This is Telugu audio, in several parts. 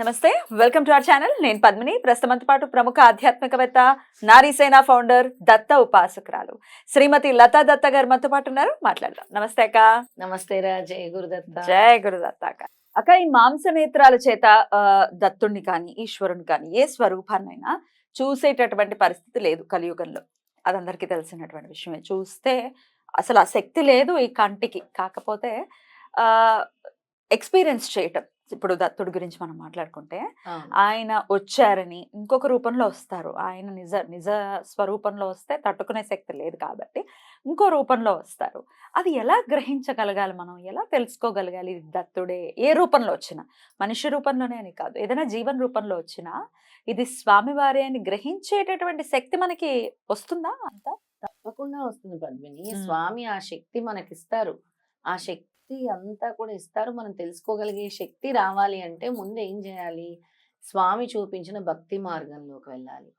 నమస్తే వెల్కమ్ టు అవర్ ఛానల్. నేను పద్మిని. ప్రస్తుతంతో పాటు ప్రముఖ ఆధ్యాత్మికవేత్త నారీసేన ఫౌండర్ దత్త ఉపాసకురాలు శ్రీమతి లతా దత్త గారు మనతో పాటు ఉన్నారు. మాట్లాడదాం. నమస్తే అక్క. నమస్తే రా. జయ గురుదత్త. జయ గురుదత్త అక్క. అక్క ఈ మాంస నేత్రాల చేత దత్తుణ్ణి కానీ ఈశ్వరుని కానీ ఏ స్వరూపాన్నైనా చూసేటటువంటి పరిస్థితి లేదు కలియుగంలో. అది అందరికీ తెలిసినటువంటి విషయమే. చూస్తే అసలు ఆ శక్తి లేదు ఈ కంటికి. కాకపోతే ఎక్స్పీరియన్స్ చేయటం. ఇప్పుడు దత్తుడి గురించి మనం మాట్లాడుకుంటే. ఆయన వచ్చారని ఇంకొక రూపంలో వస్తారు. ఆయన నిజ నిజ స్వరూపంలో వస్తే తట్టుకునే శక్తి లేదు కాబట్టి ఇంకో రూపంలో వస్తారు. అది ఎలా గ్రహించగలగాలి మనం? ఎలా తెలుసుకోగలగాలి? దత్తుడే ఏ రూపంలో వచ్చినా? మనిషి రూపంలోనే అని కాదు. ఏదైనా జీవన్ రూపంలో వచ్చినా ఇది స్వామివారి అని గ్రహించేటటువంటి శక్తి మనకి వస్తుందా అంత? తప్పకుండా వస్తుంది పద్మిని. స్వామి ఆ శక్తి మనకిస్తారు. ఆ శక్తి శక్తి అంతా కూడా ఇస్తారు. మనం తెలుసుకోగలిగే శక్తి రావాలి అంటే ముందు ఏం చేయాలి? స్వామి చూపించిన భక్తి మార్గంలోకి వెళ్ళాలి.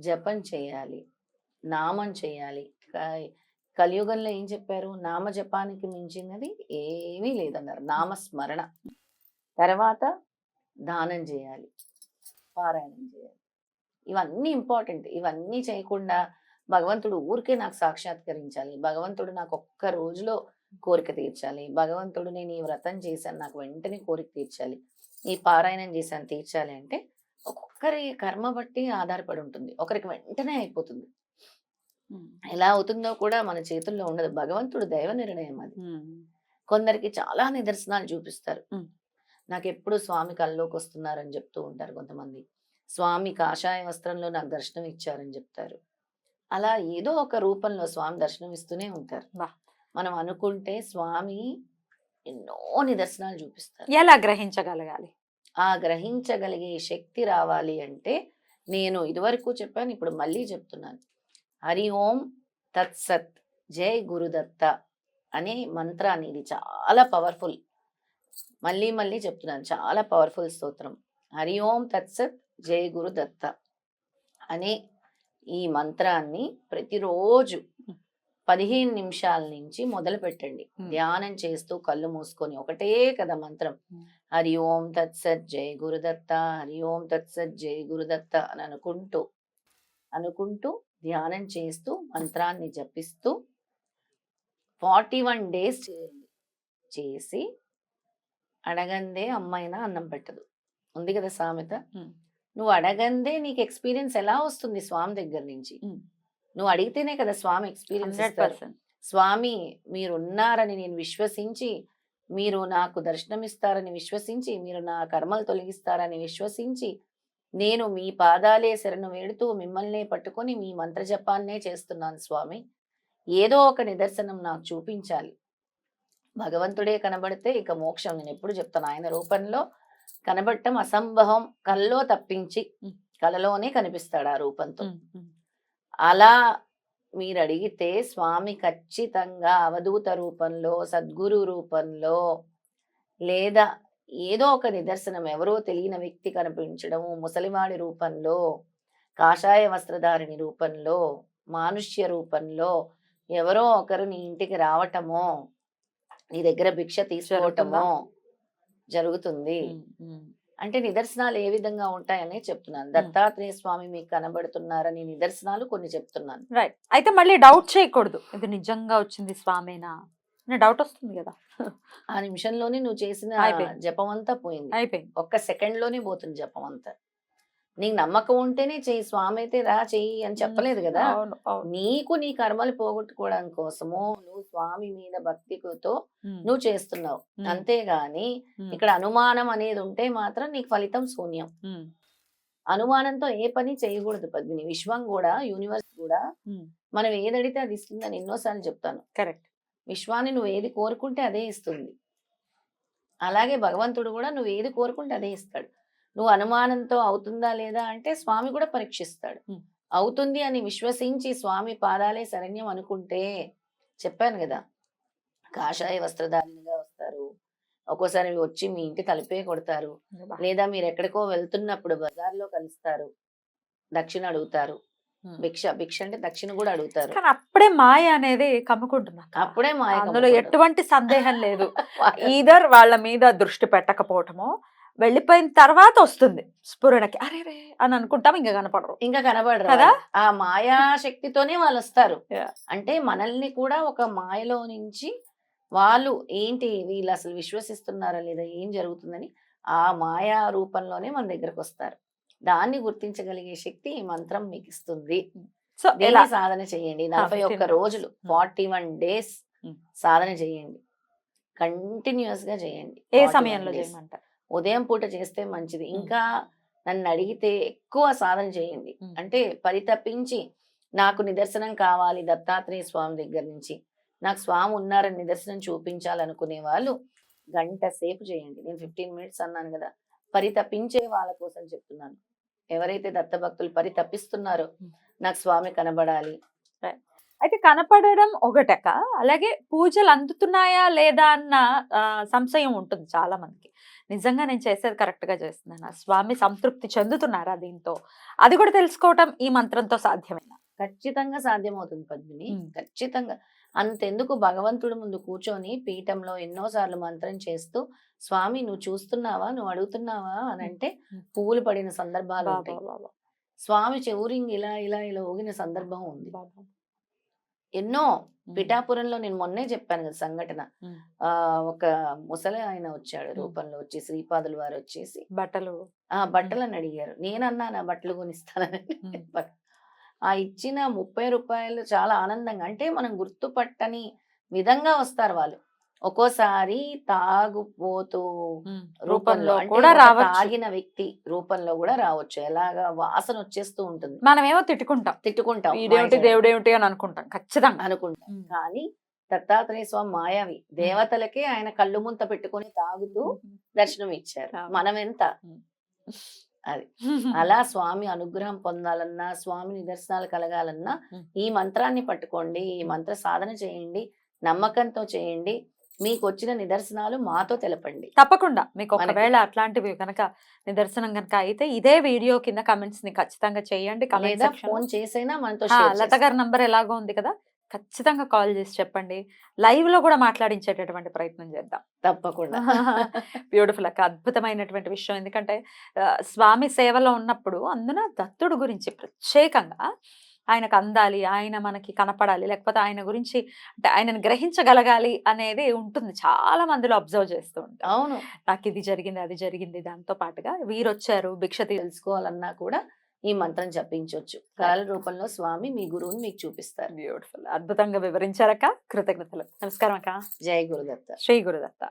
జపం చేయాలి. నామం చేయాలి. కలియుగంలో ఏం చెప్పారు? నామ జపానికి మించినది ఏమీ లేదన్నారు. నామస్మరణ. తర్వాత దానం చేయాలి. పారాయణం చేయాలి. ఇవన్నీ ఇంపార్టెంట్. ఇవన్నీ చేయకుండా భగవంతుడు ఊరికే నాకు సాక్షాత్కరించాలి. భగవంతుడు నాకు ఒక్క రోజులో కోరిక తీర్చాలి. భగవంతుడు నేను ఈ వ్రతం చేశాను నాకు వెంటనే కోరిక తీర్చాలి. ఈ పారాయణం చేశాను తీర్చాలి అంటే ఒక్కొక్కరి కర్మ బట్టి ఆధారపడి ఉంటుంది. ఒకరికి వెంటనే అయిపోతుంది. ఎలా అవుతుందో కూడా మన చేతుల్లో ఉండదు. భగవంతుడు దైవ నిర్ణయం అది. కొందరికి చాలా నిదర్శనాలు చూపిస్తారు. నాకు ఎప్పుడు స్వామి కల్లోకి వస్తున్నారని చెప్తూ ఉంటారు కొంతమంది. స్వామి కాషాయ వస్త్రంలో నాకు దర్శనం ఇచ్చారని చెప్తారు. అలా ఏదో ఒక రూపంలో స్వామి దర్శనం ఇస్తూనే ఉంటారు. మనం అనుకుంటే స్వామి ఎన్నో నిదర్శనాలు చూపిస్తారు. ఎలా గ్రహించగలగాలి? ఆ గ్రహించగలిగే శక్తి రావాలి అంటే నేను ఇదివరకు చెప్పాను ఇప్పుడు మళ్ళీ చెప్తున్నాను. హరి ఓం తత్సత్ జై గురుదత్త అనే మంత్రాన్ని. ఇది చాలా పవర్ఫుల్. మళ్ళీ మళ్ళీ చెప్తున్నాను చాలా పవర్ఫుల్ స్తోత్రం. హరి ఓం తత్సత్ జై గురుదత్త అనే ఈ మంత్రాన్ని ప్రతిరోజు పదిహేను నిమిషాల నుంచి మొదలు పెట్టండి. ధ్యానం చేస్తూ కళ్ళు మూసుకొని ఒకటే కదా మంత్రం. హరి ఓం తత్సత్ జై గురుదత్త హరి ఓం తత్సత్ జై గురుదత్త అని అనుకుంటూ అనుకుంటూ ధ్యానం చేస్తూ మంత్రాన్ని జపిస్తూ ఫార్టీ వన్ డేస్ చేయండి చేసి అడగందే అమ్మైనా అన్నం పెట్టదు ఉంది కదా సామెత. నువ్వు అడగందే నీకు ఎక్స్పీరియన్స్ ఎలా వస్తుంది స్వామి దగ్గర నుంచి. నువ్వు అడిగితేనే కదా స్వామి ఎక్స్పీరియన్స్ స్వామి మీరు ఉన్నారని నేను విశ్వసించి మీరు నాకు దర్శనమిస్తారని విశ్వసించి మీరు నా కర్మలు తొలగిస్తారని విశ్వసించి నేను మీ పాదాలే శరణు వేడుతూ మిమ్మల్నే పట్టుకొని మీ మంత్రజపాన్నే చేస్తున్నాను స్వామి. ఏదో ఒక నిదర్శనం నాకు చూపించాలి. భగవంతుడే కనబడితే ఇక మోక్షం. నేను ఎప్పుడు చెప్తాను ఆయన రూపంలో కనబడటం అసంభవం. కల్లో తప్పించి. కలలోనే కనిపిస్తాడు ఆ రూపంతో. అలా మీరు అడిగితే స్వామి ఖచ్చితంగా అవధూత రూపంలో సద్గురు రూపంలో లేదా ఏదో ఒక నిదర్శనం ఎవరో తెలియని వ్యక్తి కనిపించడము ముసలివాడి రూపంలో కాషాయ వస్త్రధారిణి రూపంలో మానుష్య రూపంలో ఎవరో ఒకరు నీ ఇంటికి రావటమో నీ దగ్గర భిక్ష తీసుకోవటమో జరుగుతుంది. అంటే నిదర్శనాలు ఏ విధంగా ఉంటాయనే చెప్తున్నాను. దత్తాత్రేయ స్వామి మీకు కనబడుతున్నారని నిదర్శనాలు కొన్ని చెప్తున్నాను. రైట్ అయితే మళ్ళీ డౌట్ చేయకూడదు. ఇది నిజంగా వచ్చింది స్వామేనా? అనే డౌట్ వస్తుంది కదా. ఆ నిమిషంలోనే నువ్వు చేసిన అయిపోయింది. జపం అంతా పోయింది. అయిపోయింది. ఒక్క సెకండ్లోనే పోతుంది జపం అంతా నీకు నమ్మకం ఉంటేనే చెయ్యి స్వామి అయితే రా చెయ్యి అని చెప్పలేదు కదా. నీకు నీ కర్మలు పోగొట్టుకోవడం కోసము నువ్వు స్వామి మీద భక్తితో నువ్వు చేస్తున్నావు. అంతేగాని ఇక్కడ అనుమానం అనేది ఉంటే మాత్రం నీకు ఫలితం శూన్యం. అనుమానంతో ఏ పని చేయకూడదు పద్మిని. విశ్వం కూడా యూనివర్స్ కూడా మనం ఏది అడిగితే అది ఇస్తుందని ఎన్నోసార్లు చెప్తాను. కరెక్ట్. విశ్వాన్ని నువ్వు ఏది కోరుకుంటే అదే ఇస్తుంది. అలాగే భగవంతుడు కూడా నువ్వు ఏది కోరుకుంటే అదే ఇస్తాడు. నువ్వు అనుమానంతో అవుతుందా లేదా అంటే స్వామి కూడా పరీక్షిస్తాడు. అవుతుంది అని విశ్వసించి స్వామి పాదాలే శరణ్యం అనుకుంటే చెప్పాను కదా కాషాయ వస్త్రధారినిగా వస్తారు. ఒక్కోసారి వచ్చి మీ ఇంటి తలుపే కొడతారు. లేదా మీరు ఎక్కడికో వెళ్తున్నప్పుడు బజార్లో కలుస్తారు. దక్షిణ అడుగుతారు. భిక్ష భిక్ష అంటే దక్షిణ కూడా అడుగుతారు. కానీ అప్పుడే మాయ అనేది కమ్ముకుంటున్నా అప్పుడే మాయ అందులో. ఎటువంటి సందేహం లేదు. ఈధర్ వాళ్ళ మీద దృష్టి పెట్టకపోవటమో వెళ్ళిపోయిన తర్వాత వస్తుంది స్ఫురణకి అరే రే అని అనుకుంటాం ఇంకా కనపడరు ఇంకా కనబడరు కదా? ఆ మాయా శక్తితోనే వాళ్ళు వస్తారు. అంటే మనల్ని కూడా ఒక మాయలో నుంచి వాళ్ళు ఏంటి వీళ్ళు అసలు విశ్వసిస్తున్నారా లేదా ఏం జరుగుతుందని ఆ మాయా రూపంలోనే మన దగ్గరకు వస్తారు దాన్ని గుర్తించగలిగే శక్తి ఈ మంత్రం మీకు ఇస్తుంది సో ఎలా సాధన చేయండి నలభై 15 ఒక్క. రోజులు. Forty one days. సాధన చేయండి కంటిన్యూస్గా చేయండి ఏ 41 సమయంలో. చేయమంటారు ఉదయం పూట చేస్తే మంచిది. ఇంకా నన్ను అడిగితే ఎక్కువ సాధన చేయండి. అంటే పరితపించి నాకు నిదర్శనం కావాలి దత్తాత్రేయ స్వామి దగ్గర నుంచి. నాకు స్వామి ఉన్నారని నిదర్శనం చూపించాలనుకునే వాళ్ళు గంట సేపు చేయండి. నేను ఫిఫ్టీన్ మినిట్స్ అన్నాను కదా! పరితపించే వాళ్ళ కోసం చెప్తున్నాను. ఎవరైతే దత్త భక్తులు పరితపిస్తున్నారో. నాకు స్వామి కనబడాలి. అయితే కనపడడం ఒకటక. అలాగే పూజలు అందుతున్నాయా లేదా అన్న సంశయం ఉంటుంది చాలా మందికి నిజంగా నేను చేసేది కరెక్ట్గా చేస్తున్నాను స్వామి సంతృప్తి చెందుతున్నారా దీంతో? అది కూడా తెలుసుకోవటం ఈ మంత్రంతో సాధ్యమేనా? ఖచ్చితంగా సాధ్యమవుతుంది పద్మిని. ఖచ్చితంగా. అంతెందుకు భగవంతుడి ముందు కూర్చొని పీఠంలో ఎన్నోసార్లు మంత్రం చేస్తూ స్వామి నువ్వు చూస్తున్నావా? నువ్వు అడుగుతున్నావా? అని అంటే. పువ్వులు పడిన సందర్భాలు ఉంటాయి. స్వామి చెవురింగ్ ఇలా ఇలా ఇలా ఊగిన సందర్భం ఉంది. ఎన్నో పిఠాపురంలో నేను మొన్నే చెప్పాను కదా సంఘటన. ఆ ఒక ముసలి ఆయన వచ్చాడు రూపంలో వచ్చి శ్రీపాదుల వారు వచ్చేసి. బట్టలు. ఆ బట్టలను అడిగారు. నేనన్నా నా బట్టలు కొనిస్తానని ఆ ఇచ్చిన ముప్పై రూపాయలు చాలా ఆనందంగా అంటే మనం గుర్తుపట్టని విధంగా వస్తారు వాళ్ళు. ఒక్కోసారి తాగుపోతూ రూపంలో కూడా తాగిన వ్యక్తి రూపంలో కూడా రావచ్చు. ఎలాగా వాసన వచ్చేస్తూ ఉంటుంది. మనమేమో తిట్టుకుంటాం. తిట్టుకుంటాం. ఇదేమిటి దేవుడేమిటి అని అనుకుంటాం. ఖచ్చితంగా. అనుకుంటాం. కానీ దత్తాత్రేయ స్వామి మాయావి దేవతలకే ఆయన కళ్ళు ముంత పెట్టుకొని తాగుతూ దర్శనం ఇచ్చారు. మనం ఎంత అది. అలా స్వామి అనుగ్రహం పొందాలన్నా స్వామి నిదర్శనాలు కలగాలన్నా. ఈ మంత్రాన్ని పట్టుకోండి ఈ మంత్ర సాధన చేయండి నమ్మకంతో చేయండి మీకు వచ్చిన నిదర్శనాలు మాతో తెలపండి. తప్పకుండా. మీకు ఒకవేళ అట్లాంటివి కనుక నిదర్శనం కనుక అయితే ఇదే వీడియో కింద కమెంట్స్ని ఖచ్చితంగా చేయండి లేదా ఫోన్ చేసైనా మనతో లత. గారి నంబర్ ఎలాగో ఉంది కదా? ఖచ్చితంగా కాల్ చేసి చెప్పండి. లైవ్లో కూడా మాట్లాడించేటటువంటి ప్రయత్నం చేద్దాం. తప్పకుండా. బ్యూటిఫుల్ అక్క అద్భుతమైనటువంటి విషయం. ఎందుకంటే స్వామి సేవలో ఉన్నప్పుడు అందున దత్తుడు గురించి ప్రత్యేకంగా ఆయనకు అందాలి ఆయన మనకి కనపడాలి లేకపోతే ఆయన గురించి అంటే ఆయనను గ్రహించగలగాలి అనేది ఉంటుంది. చాలా మందిలో అబ్జర్వ్ చేస్తూ ఉంటాం. అవును. నాకు ఇది జరిగింది అది జరిగింది దాంతో పాటుగా వీరు వచ్చారు భిక్ష తెలుసుకోవాలన్నా కూడా ఈ మంత్రం జపించవచ్చు కళల రూపంలో స్వామి మీ గురువుని మీకు చూపిస్తారు. బ్యూటిఫుల్. అద్భుతంగా వివరించారక్క. కృతజ్ఞతలు. నమస్కారం అక్క. జై గురుదత్త. శ్రీ గురుదత్త.